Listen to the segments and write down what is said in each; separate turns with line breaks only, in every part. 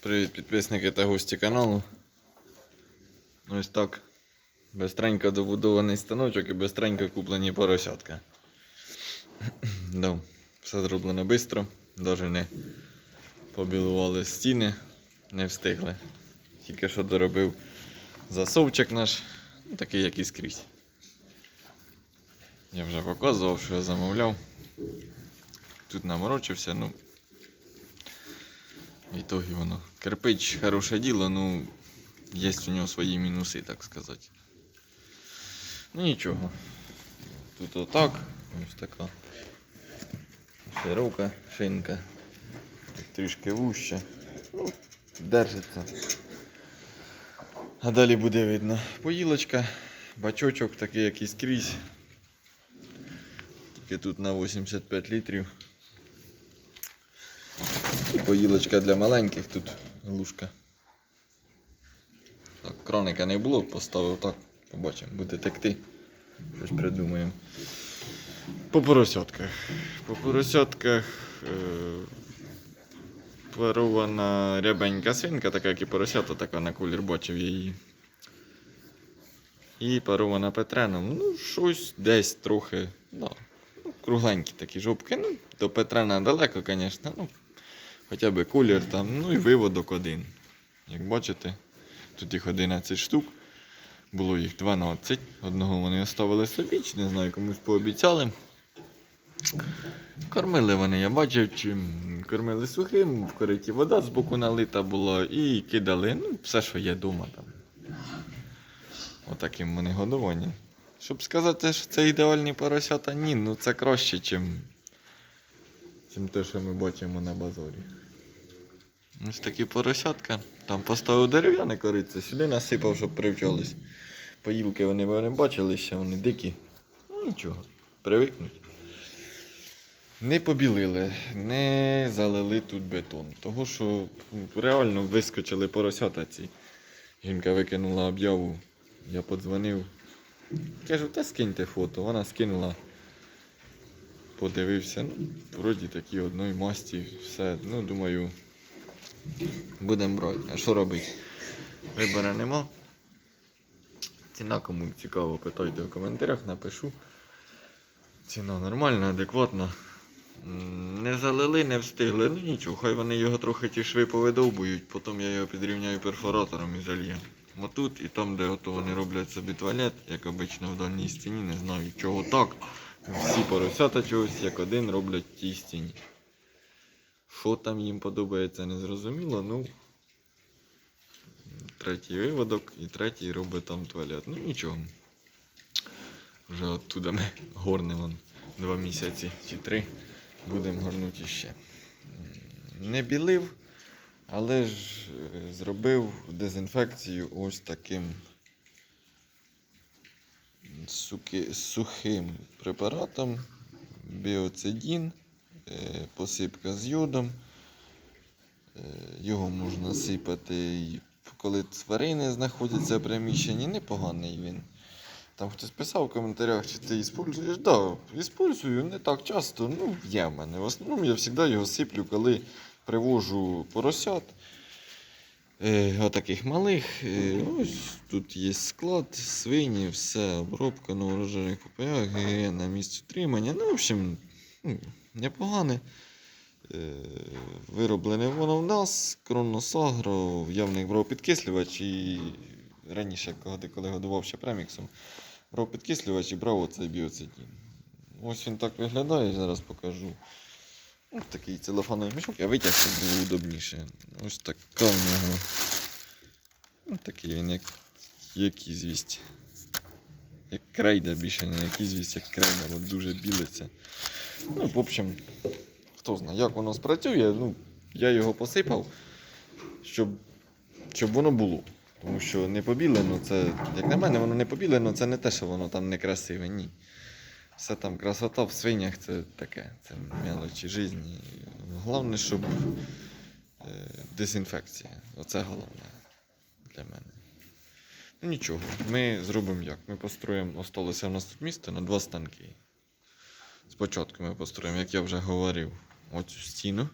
Привіт, підписники та гості каналу. Ось так. Бестренько добудований станочок і бестренько куплені поросятка. да, все зроблено швидко. Навіть не побілували стіни, не встигли. Тільки що доробив засовчик наш, ну, такий як і скрізь. Я вже показував, що я замовляв. Тут наморочився, ну. В итоге воно. Кирпич хороше діло, ну є у нього свої мінуси, так сказати. Ну нічого. Тут отак, ось така широка шинка. Трішки вуща. Ну, держиться. А далі буде видно поїлочка, бачочок такий як і скрізь. Тільки тут на 85 літрів. І поїлочка для маленьких тут глушка. Так, краника не було, поставив так, побачимо, буде текти. Щось придумаємо. По поросятках. По поросятках е, парована рябенька свинка, така як і поросята, така на колір бачив її. І парована Петреном. Ну, щось десь трохи. Да. Ну, кругленькі такі жопки. Ну, до Петрена далеко, звісно. Ну, Хоча б колір там, ну і виводок один. Як бачите, тут їх 11 штук. Було їх 12. Одного вони оставили собі, чи не знаю, комусь пообіцяли. Кормили вони, я бачив, чим кормили сухим, в кориті вода з боку налита була і кидали, ну, все, що є вдома там. Отаким вони годовані. Щоб сказати, що це ідеальні поросята, ні, ну це краще, чим, чим те, що ми бачимо на базорі. Ось такі поросятка. Там поставив дерев'яне корице, сюди насипав, щоб привчались. Поїлки вони не бачили ще, вони дикі. Ну нічого, привикнуть. Не побілили, не залили тут бетон. Того що реально вискочили поросята ці. Жінка викинула об'яву. Я подзвонив. Кажу, та скиньте фото. Вона скинула. Подивився. Ну, вроді такі одної масті, все. Ну, думаю, будемо брати. А що робити? Вибору нема. Ціна кому цікаво, питайте в коментарях, напишу. Ціна нормальна, адекватна. Не залили, не встигли. Ну нічого, хай вони його трохи ті шви повидовбують, потім я його підрівняю перфоратором і зальємо. Отут і там, де ото вони роблять собі туалет, як обично в дальній стіні, не знаю чого так. Всі поросята чогось як один роблять тій. Що там їм подобається, не зрозуміло, ну. Третій виводок і третій робить там туалет. Ну нічого. Вже оттуда ми горнемо два місяці чи три. Будемо горнути ще. Не білив, але ж е, зробив дезінфекцію ось таким суки, сухим препаратом. Біоцидін, е, посипка з йодом. Е, Його можна сипати, коли тварини знаходяться в приміщенні, непоганий він. Там хтось писав в коментарях, чи ти іспользуєш. Так, да, іспользую не так часто, ну, є в мене. В основному я завжди його сиплю, коли привожу поросят. Е, отаких малих. Е, ось тут є склад, свині, все, обробка новорожених попаях, ГГН на місці утримання. Ну, в общем, ну, непогане. Е, Вироблене воно в нас, Кроносагро, я в них брав підкислювач і раніше, коли, годував ще преміксом, брав підкислювач і брав оцей біоцидін. Ось він так виглядає, зараз покажу. Ось такий целофановий мішок, я витяг, щоб було удобніше. Ось така в нього. Ось такий він, як, як ізвість. Як крейда більше, не як ізвість, як крейда, бо дуже білиться. Ну, в общем, хто знає, як воно спрацює. Ну, я його посипав, щоб, щоб воно було. Тому що не побілено, це, як на мене, воно не побілено, це не те, що воно там некрасиве, ні. Все там красота в свинях це таке, це мелочі житті. Головне, щоб е, дезінфекція. Оце головне для мене. Ну нічого, ми зробимо як? Ми построїмо, осталося в нас тут місце на два станки. Спочатку ми построїмо, як я вже говорив, оцю стіну.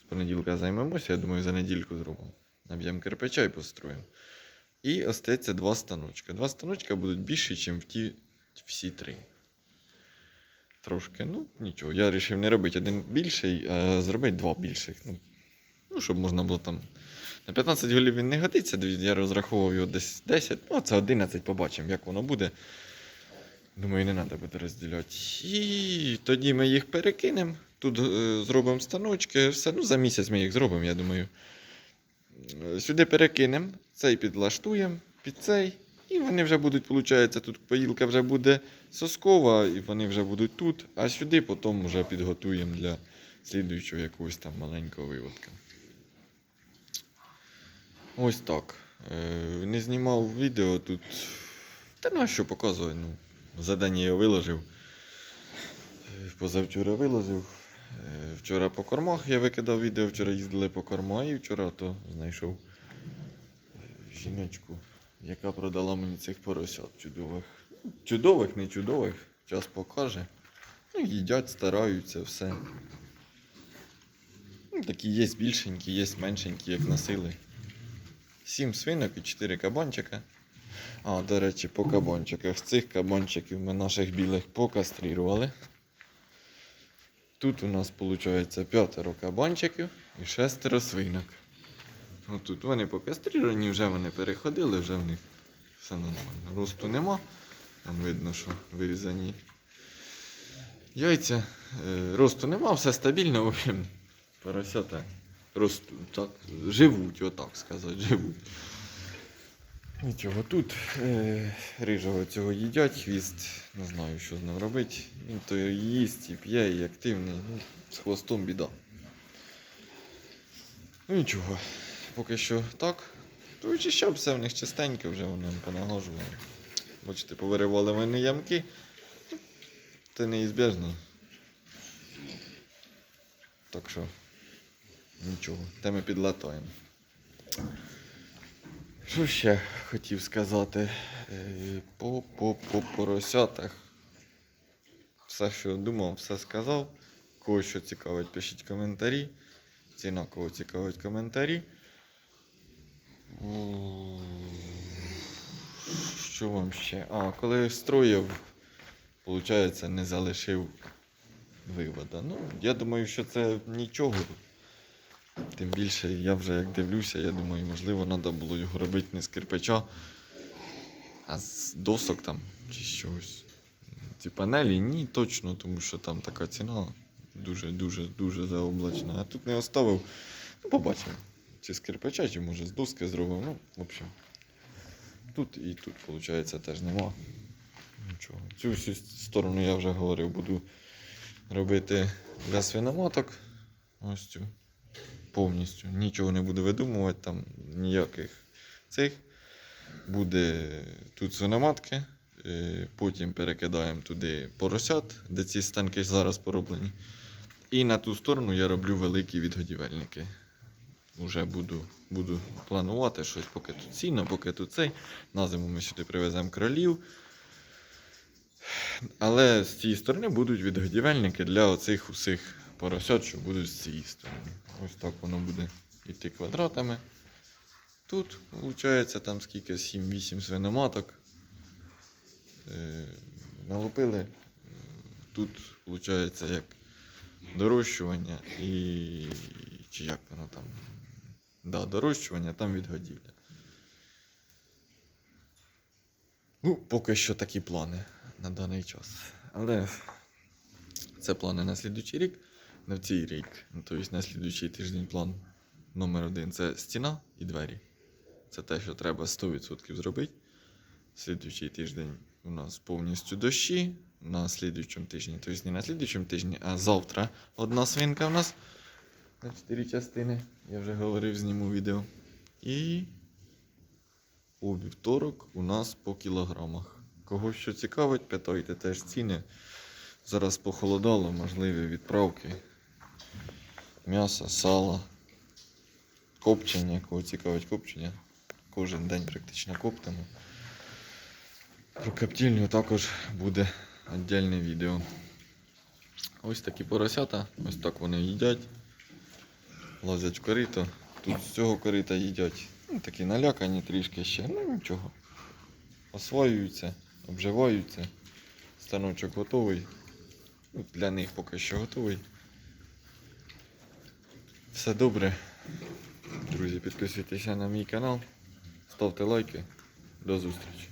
З понеділка займемося, я думаю, за недільку зробимо. Наб'ємо кирпича і построїмо. І остається два станочка. Два станочка будуть більші, ніж в ті всі три. Трошки, ну нічого. Я вирішив не робити один більший, а зробити два більших. Ну, ну щоб можна було там. На 15 голів він не годиться, я розраховував його десь 10, ну це 11, побачимо, як воно буде. Думаю, не треба буде розділяти. І тоді ми їх перекинемо. Тут е, зробимо станочки, все. Ну, за місяць ми їх зробимо, я думаю. Е, Сюди перекинемо, цей підлаштуємо під цей. І вони вже будуть, виходить, тут поїлка вже буде соскова, і вони вже будуть тут, а сюди потім вже підготуємо для слідуючого якогось там маленького виводка. Ось так. Е, не знімав відео тут. Та на що показую? Ну, за день я виложив. Е, Позавчора виложив. Е, Вчора по кормах я викидав відео, вчора їздили по кормах і вчора то знайшов жіночку, яка продала мені цих поросят чудових. Чудових, не чудових, час покаже. Ну, їдять, стараються, все. Ну, такі є більшенькі, є меншенькі, як носили. Сім свинок і чотири кабанчика. А, до речі, по кабанчиках. Цих кабанчиків ми наших білих покастрірували. Тут у нас виходить п'ятеро кабанчиків і шестеро свинок. Отут вони покастріровані, вже вони переходили, вже в них все нормально. Росту нема. Там видно, що вирізані яйця. Е, Росту нема, все стабільно, в общем, поросята ростуть, так, живуть, отак сказати, живуть. Нічого, тут е, рижого цього їдять, хвіст, не знаю, що з ним робити. Він то і їсть, і п'є, і активний. Ну, з хвостом біда. Ну нічого, поки що так. То вичищав все в них чистенько, вже вони понагожували. Бачите, повиривали вони ямки. Це неізбіжно. Так що, нічого, те ми підлатаємо. Що ще хотів сказати? Е, по, по поросятах. Все, що думав, все сказав. Кого що цікавить, пишіть коментарі. Ціна кого цікавить коментарі. Що вам ще? А, коли строїв, виходить, не залишив вивода. Ну, я думаю, що це нічого. Тим більше я вже як дивлюся, я думаю, можливо, треба було його робити не з кирпича, а з досок там чи чогось. Ці панелі ні, точно, тому що там така ціна дуже-дуже дуже заоблачна. А тут не оставив. Ну, побачимо. Чи з кирпича, чи може з доски зробив. Ну, в общем. Тут і тут, виходить, теж нема. Нічого. Цю всю сторону я вже говорив, буду робити для свиноматок. Ось цю повністю. Нічого не буду видумувати, там ніяких цих. Буде тут свиноматки, е, потім перекидаємо туди поросят, де ці станки зараз пороблені. І на ту сторону я роблю великі відгодівельники. Уже буду, буду планувати щось, поки тут сіно, поки тут цей. На зиму ми сюди привеземо кролів. Але з цієї сторони будуть відгодівельники для оцих усіх поросят, що будуть з цієї сторони. Ось так воно буде йти квадратами. Тут, виходить, там скільки 7-8 свиноматок. Е, налупили. Тут, виходить, як дорощування і. Чи як воно там? Да, дорощування, там відгодівля. Ну, поки що такі плани на даний час. Але це плани на слідуючий рік. На цей рік, ну, тобто на слідуючий тиждень план номер один це стіна і двері. Це те, що треба 100% зробити. Слідуючий тиждень у нас повністю дощі. На слідуючому тижні, тобто не на слідуючому тижні, а завтра одна свинка у нас на 4 частини. Я вже говорив, зніму відео. І у вівторок у нас по кілограмах. Кого що цікавить, питайте теж ціни. Зараз похолодало, можливі відправки. М'ясо, сало, копчення, кого цікавить копчення. Кожен день практично коптимо. Про коптільню також буде віддільне відео. Ось такі поросята, ось так вони їдять. Лазять в корито. Тут з цього корита їдять. Ну, такі налякані трішки ще, ну нічого. Освоюються, обживаються. Станочок готовий. Ну, Для них поки що готовий. Все добре. Друзі, підписуйтеся на мій канал, ставте лайки. До зустрічі.